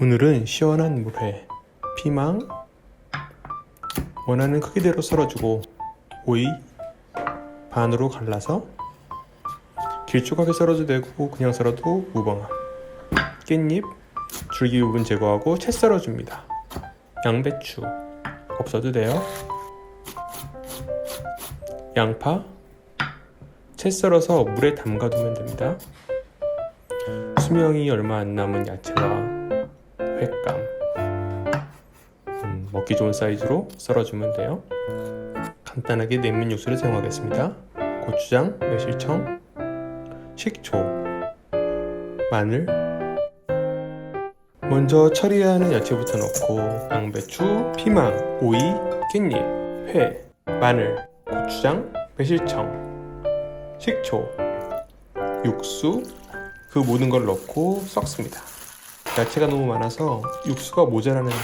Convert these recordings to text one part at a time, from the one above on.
오늘은 시원한 물회, 피망, 원하는 크기대로 썰어주고 오이 반으로 갈라서 길쭉하게 썰어도 되고 그냥 썰어도 무방함 깻잎 줄기 부분 제거하고 채 썰어줍니다. 양배추 없어도 돼요. 양파 채 썰어서 물에 담가두면 됩니다. 수명이 얼마 안 남은 야채와 횟감. 음, 먹기 좋은 사이즈로 썰어주면 돼요. 간단하게 냉면 육수를 사용하겠습니다. 고추장, 매실청, 식초, 마늘. 먼저 처리해야 하는 야채부터 넣고 양배추, 피망, 오이, 깻잎, 회, 마늘, 고추장, 매실청, 식초, 육수 그 모든 걸 넣고 섞습니다. 야채가 너무 많아서 육수가 모자라는 느낌.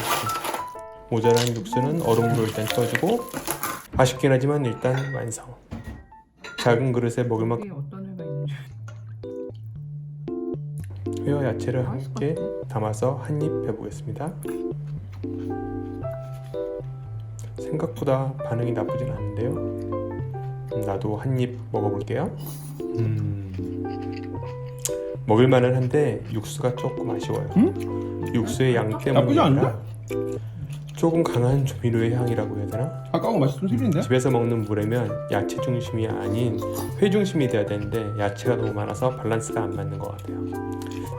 모자라는 육수는 얼음으로 일단 채워주고 아쉽긴 하지만 일단 완성. 작은 그릇에 먹을 만큼 어떤 있는지 회와 야채를 맛있을 함께 것 담아서 한 입 해보겠습니다. 생각보다 반응이 나쁘진 않은데요. 음, 나도 한 입 먹어볼게요. 음, 먹을만은 한데 육수가 조금 아쉬워요. 육수의 양 나쁘지 아니라 조금 강한 조미료의 향이라고 해야 되나? 아까 거 맛있던 소리인데? 집에서 먹는 물회면 야채 중심이 아닌 회 중심이 돼야 되는데 야채가 너무 많아서 밸런스가 안 맞는 것 같아요.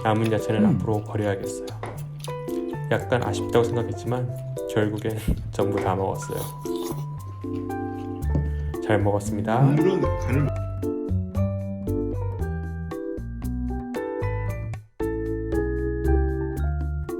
남은 야채는 음. 앞으로 버려야겠어요. 약간 아쉽다고 생각했지만 결국엔 전부 다 먹었어요. 잘 먹었습니다. 물은 간을